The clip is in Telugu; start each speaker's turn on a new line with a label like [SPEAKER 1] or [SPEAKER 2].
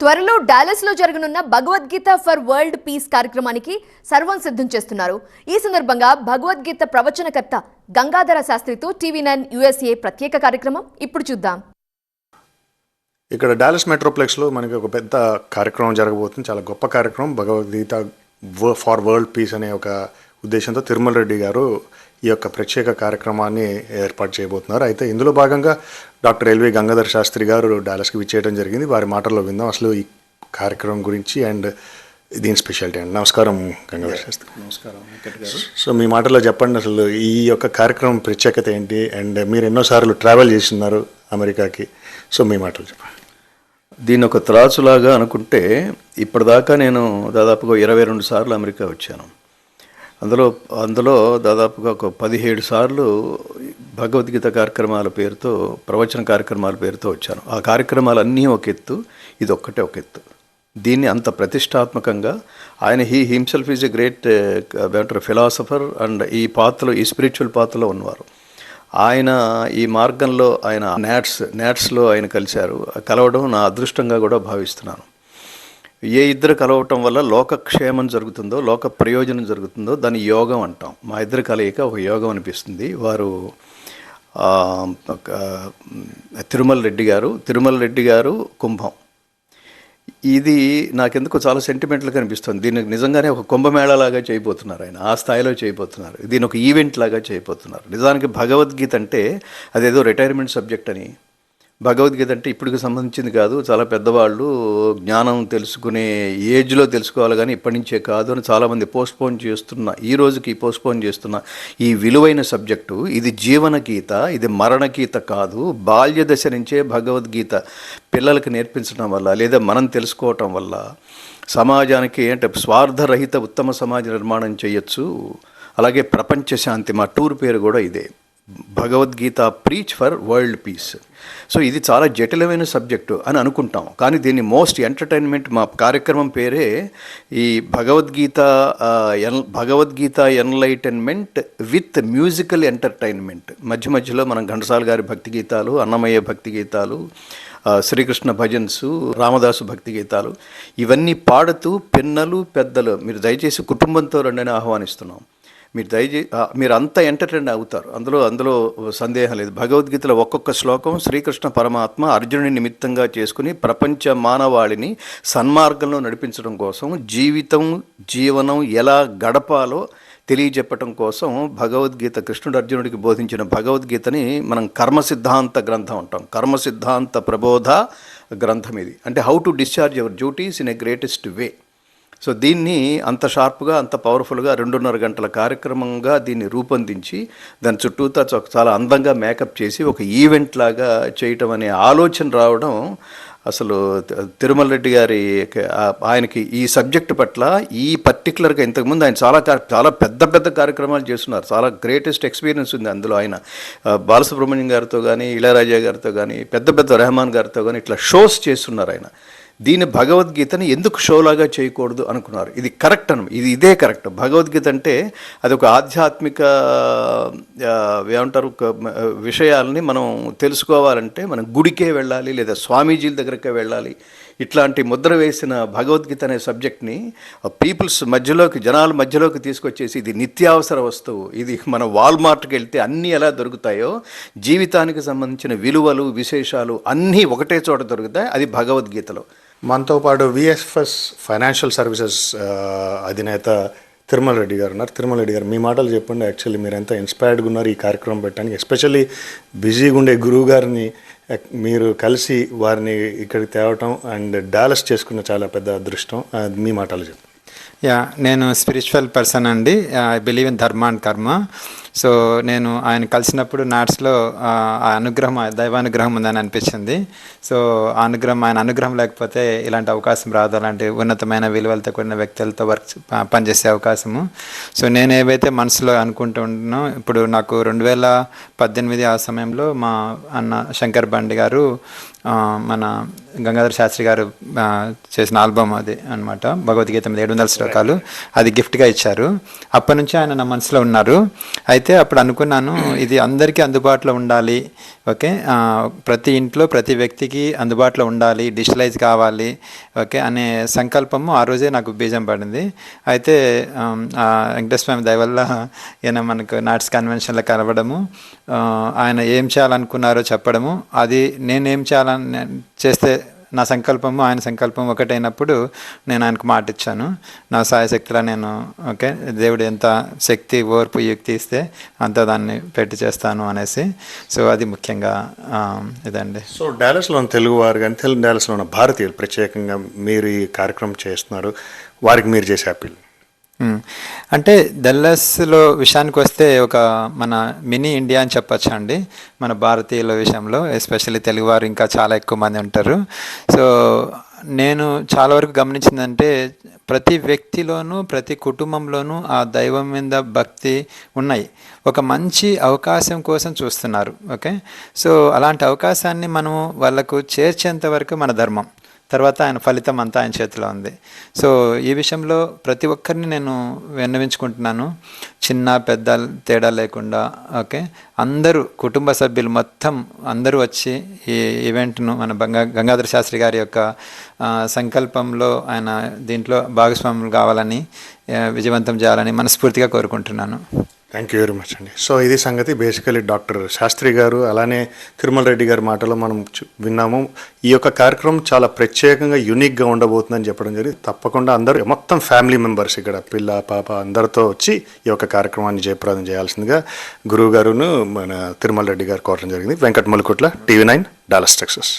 [SPEAKER 1] త్వరలో డాలస్లో జరగనున్న భగవద్గీత ఫర్ వరల్డ్ పీస్ కార్యక్రమానికి సర్వం సిద్ధం చేస్తున్నారు. ఈ సందర్భంగా భగవద్గీత ప్రవచనకర్త గంగాధర శాస్త్రితో టీవీ నైన్ యుఎస్ఏ ప్రత్యేక కార్యక్రమం. ఇప్పుడు చూద్దాం.
[SPEAKER 2] ఇక్కడ డాలస్ మెట్రోప్లెక్స్లో మనకి ఒక పెద్ద కార్యక్రమం జరగబోతుంది. చాలా గొప్ప కార్యక్రమం. భగవద్గీత ఫార్ వరల్డ్ పీస్ అనే ఒక ఉద్దేశంతో తిరుమల రెడ్డి గారు ఈ యొక్క ప్రత్యేక కార్యక్రమాన్ని ఏర్పాటు చేయబోతున్నారు. అయితే ఇందులో భాగంగా డాక్టర్ ఎల్వి గంగాధర్ శాస్త్రి గారు డాలస్కి విచ్చేయడం జరిగింది. వారి మాటల్లో విందాం. అసలు ఈ కార్యక్రమం గురించి అండ్ దీని స్పెషాలిటీ అండి. నమస్కారం గంగాధర్ శాస్త్రి.
[SPEAKER 3] నమస్కారం
[SPEAKER 2] సో మీ మాటల్లో చెప్పండి అసలు ఈ యొక్క కార్యక్రమం ప్రత్యేకత ఏంటి? అండ్ మీరు ఎన్నోసార్లు ట్రావెల్ చేస్తున్నారు అమెరికాకి. సో మీ మాటలు చెప్పండి.
[SPEAKER 3] దీన్ని ఒక త్రాచులాగా అనుకుంటే ఇప్పటిదాకా నేను దాదాపుగా ఇరవై రెండు సార్లు అమెరికా వచ్చాను. అందులో అందులో దాదాపుగా ఒక పదిహేడు సార్లు భగవద్గీత కార్యక్రమాల పేరుతో ప్రవచన కార్యక్రమాల పేరుతో వచ్చాను. ఆ కార్యక్రమాలన్నీ ఒక ఎత్తు ఇది ఒక్కటే ఒక ఎత్తు. దీన్ని అంత ప్రతిష్టాత్మకంగా ఆయన he himself is a great better philosopher and ఈ పాత్రలో ఈ స్పిరిచువల్ పాత్రలో ఉన్నవారు. ఆయన ఈ మార్గంలో ఆయన నాట్స్ నాట్స్లో ఆయన కలిశారు. కలవడం నా అదృష్టంగా కూడా భావిస్తున్నాను. ఏ ఇద్దరు కలవటం వల్ల లోకక్షేమం జరుగుతుందో లోక ప్రయోజనం జరుగుతుందో దాన్ని యోగం అంటాం. మా ఇద్దరు కలయిక ఒక యోగం అనిపిస్తుంది. వారు తిరుమల రెడ్డి గారు తిరుమల రెడ్డి గారు కుంభం. ఇది నాకెందుకు చాలా సెంటిమెంట్లు అనిపిస్తుంది. దీనికి నిజంగానే ఒక కుంభమేళలాగా చేయబోతున్నారు ఆయన. ఆ స్థాయిలో చేయబోతున్నారు. దీని ఒక ఈవెంట్ లాగా చేయబోతున్నారు. నిజానికి భగవద్గీత అంటే అదేదో రిటైర్మెంట్ సబ్జెక్ట్ అని భగవద్గీత అంటే ఇప్పటికి సంబంధించింది కాదు చాలా పెద్దవాళ్ళు జ్ఞానం తెలుసుకునే ఏజ్లో తెలుసుకోవాలి కానీ ఇప్పటి నుంచే కాదు అని చాలామంది పోస్ట్పోన్ చేస్తున్న ఈ రోజుకి పోస్ట్పోన్ చేస్తున్న ఈ విలువైన సబ్జెక్టు ఇది జీవన గీత ఇది మరణ గీత కాదు. బాల్య దశ నుంచే భగవద్గీత పిల్లలకు నేర్పించడం వల్ల లేదా మనం తెలుసుకోవటం వల్ల సమాజానికి అంటే స్వార్థరహిత ఉత్తమ సమాజ నిర్మాణం చేయొచ్చు. అలాగే ప్రపంచ శాంతి మా టూర్ పేరు కూడా ఇదే. Bhagavad Gita preach for world peace so ఇది చాలా జటిలమైన సబ్జెక్టు అని అనుకుంటాం. కానీ దీన్ని మోస్ట్ ఎంటర్టైన్మెంట్ మా కార్యక్రమం పేరే ఈ భగవద్గీత ఎన్ Bhagavad Gita enlightenment with musical entertainment మధ్య మధ్యలో మనం ఘంటసాల గారి భక్తి గీతాలు అన్నమయ్య భక్తి గీతాలు శ్రీకృష్ణ భజన్స్ రామదాసు భక్తి గీతాలు ఇవన్నీ పాడుతూ పిన్నలు పెద్దలు మీరు దయచేసి కుటుంబంతో రెండని ఆహ్వానిస్తున్నాం. మీరు దయచే మీరంతా మీరు అంత ఎంటర్టైన్ అవుతారు. అందులో అందులో సందేహం లేదు. భగవద్గీతలో ఒక్కొక్క శ్లోకం శ్రీకృష్ణ పరమాత్మ అర్జునుని నిమిత్తంగా చేసుకుని ప్రపంచ మానవాళిని సన్మార్గంలో నడిపించడం కోసం జీవితం జీవనం ఎలా గడపాలో తెలియజెప్పటం కోసం భగవద్గీత కృష్ణుడు అర్జునుడికి బోధించిన భగవద్గీతని మనం కర్మ సిద్ధాంత గ్రంథం అంటాం. కర్మ సిద్ధాంత ప్రబోధ గ్రంథం ఇది. అంటే how to discharge your duties in a greatest way so దీన్ని అంత షార్ప్గా అంత పవర్ఫుల్గా రెండున్నర గంటల కార్యక్రమంగా దీన్ని రూపొందించి దాని చుట్టూతా చాలా అందంగా మేకప్ చేసి ఒక ఈవెంట్ లాగా చేయటం అనే ఆలోచన రావడం అసలు తిరుమల రెడ్డి గారి ఆయనకి ఈ సబ్జెక్ట్ పట్ల ఈ పర్టికులర్గా ఇంతకుముందు ఆయన చాలా చాలా పెద్ద పెద్ద కార్యక్రమాలు చేస్తున్నారు. చాలా గ్రేటెస్ట్ ఎక్స్పీరియన్స్ ఉంది అందులో ఆయన. బాలసుబ్రహ్మణ్యం గారితో కానీ ఇళయరాజా గారితో కానీ పెద్ద పెద్ద రెహమాన్ గారితో కానీ ఇట్లా షోస్ చేస్తున్నారు ఆయన. దీని భగవద్గీతని ఎందుకు షోలాగా చేయకూడదు అనుకున్నారు. ఇది కరెక్ట్ అను ఇది ఇదే కరెక్ట్. భగవద్గీత అంటే అది ఒక ఆధ్యాత్మిక ఏమంటారు విషయాలని మనం తెలుసుకోవాలంటే మనం గుడికే వెళ్ళాలి లేదా స్వామీజీల దగ్గరకే వెళ్ళాలి. ఇట్లాంటి ముద్ర వేసిన భగవద్గీత అనే సబ్జెక్ట్ని పీపుల్స్ మధ్యలోకి జనాల మధ్యలోకి తీసుకొచ్చేసి ఇది నిత్యావసర వస్తువు ఇది మన వాల్మార్ట్కి వెళ్తే అన్నీ ఎలా దొరుకుతాయో జీవితానికి సంబంధించిన విలువలు విశేషాలు అన్నీ ఒకటే చోట దొరుకుతాయి అది భగవద్గీతలో.
[SPEAKER 2] మనతో పాటు విఎస్ఎఫ్ఎస్ ఫైనాన్షియల్ సర్వీసెస్ అధినేత తిరుమల రెడ్డి గారు ఉన్నారు. తిరుమల రెడ్డి గారు మీ మాటలు చెప్పండి. యాక్చువల్లీ మీరు ఎంత ఇన్స్పైర్డ్గా ఉన్నారు ఈ కార్యక్రమం పెట్టడానికి ఎస్పెషల్లీ బిజీగా ఉండే గురువు గారిని మీరు కలిసి వారిని ఇక్కడికి తేవటం అండ్ డాలస్ చేసుకున్న చాలా పెద్ద అదృష్టం. మీ మాటలు చెప్పండి.
[SPEAKER 4] యా నేను స్పిరిచువల్ పర్సన్ అండి. I believe in dharma and karma so నేను ఆయన కలిసినప్పుడు నాట్స్లో ఆ అనుగ్రహం దైవానుగ్రహం ఉందని అనిపించింది. సో ఆ అనుగ్రహం ఆయన అనుగ్రహం లేకపోతే ఇలాంటి అవకాశం రాదు. అలాంటి ఉన్నతమైన విలువలతో కూడిన వ్యక్తులతో వర్క్ పనిచేసే అవకాశము. సో నేను ఏవైతే మనసులో అనుకుంటూ ఇప్పుడు నాకు రెండు వేల పద్దెనిమిది ఆ సమయంలో మా అన్న శంకర్ బండి గారు మన గంగాధర శాస్త్రి గారు చేసిన ఆల్బమ్ అది అనమాట భగవద్గీత మీద ఏడు వందల పుస్తకాలు. అది గిఫ్ట్గా ఇచ్చారు. అప్పటి నుంచి ఆయన నా మనసులో ఉన్నారు. అయితే అప్పుడు అనుకున్నాను ఇది అందరికీ అందుబాటులో ఉండాలి. ఓకే? ప్రతి ఇంట్లో ప్రతి వ్యక్తికి అందుబాటులో ఉండాలి. డిజిటలైజ్ కావాలి. ఓకే? అనే సంకల్పము ఆ రోజే నాకు బీజం పడింది. అయితే ఆ వెంకటేశ్వర స్వామి దయ ఈయన మనకు నాట్స్ కన్వెన్షన్లో కలవడము ఆయన ఏం చేయాలనుకున్నారో చెప్పడము అది నేనేం చేయాలని చేస్తే నా సంకల్పము ఆయన సంకల్పం ఒకటైనప్పుడు నేను ఆయనకు మాట ఇచ్చాను నా సాయశక్తిలో నేను ఓకే దేవుడు ఎంత శక్తి ఓర్పు యుక్తి ఇస్తే అంత దాన్ని పెట్టి చేస్తాను అనేసి. సో అది ముఖ్యంగా ఇదండి.
[SPEAKER 2] సో డాలస్లో ఉన్న తెలుగు వారు కానీ తెలుగు డాలస్లో ఉన్న భారతీయులు ప్రత్యేకంగా మీరు ఈ కార్యక్రమం చేస్తున్నారు. వారికి మీరు చేసే అప్పీల్.
[SPEAKER 4] అంటే డల్లస్లో విషయానికి వస్తే ఒక మన మినీ ఇండియా అని చెప్పచ్చు అండి? మన భారతీయుల విషయంలో ఎస్పెషల్లీ తెలుగువారు ఇంకా చాలా ఎక్కువ మంది ఉంటారు. సో నేను చాలా వరకు గమనించిందంటే ప్రతి వ్యక్తిలోనూ ప్రతి కుటుంబంలోనూ ఆ దైవం మీద భక్తి ఉన్నాయి. ఒక మంచి అవకాశం కోసం చూస్తున్నారు ఓకే? సో అలాంటి అవకాశాన్ని మనము వాళ్ళకు చేర్చేంత వరకు మన ధర్మం. తర్వాత ఆయన ఫలితం అంతా ఆయన చేతిలో ఉంది. సో ఈ విషయంలో ప్రతి ఒక్కరిని నేను విన్నవించుకుంటున్నాను. చిన్న పెద్ద తేడా లేకుండా ఓకే? అందరూ కుటుంబ సభ్యులు మొత్తం అందరూ వచ్చి ఈ ఈవెంట్ను మన బంగా గంగాధర శాస్త్రి గారి యొక్క సంకల్పంలో ఆయన దీంట్లో భాగస్వాములు కావాలని విజయవంతం చేయాలని మనస్ఫూర్తిగా కోరుకుంటున్నాను.
[SPEAKER 2] థ్యాంక్ యూ వెరీ మచ్ అండి. సో ఇది సంగతి బేసికలీ డాక్టర్ శాస్త్రి గారు అలానే తిరుమల రెడ్డి గారి మాటలో మనం విన్నాము. ఈ యొక్క కార్యక్రమం చాలా ప్రత్యేకంగా యూనిక్గా ఉండబోతుందని చెప్పడం జరిగింది. తప్పకుండా అందరూ మొత్తం ఫ్యామిలీ మెంబర్స్ ఇక్కడ పిల్ల పాప అందరితో వచ్చి ఈ యొక్క కార్యక్రమాన్ని జయప్రదం చేయాల్సిందిగా గురువు గారును మన తిరుమల రెడ్డి గారు కోరడం జరిగింది. Venkata Malukutla TV nine Dallas Texas.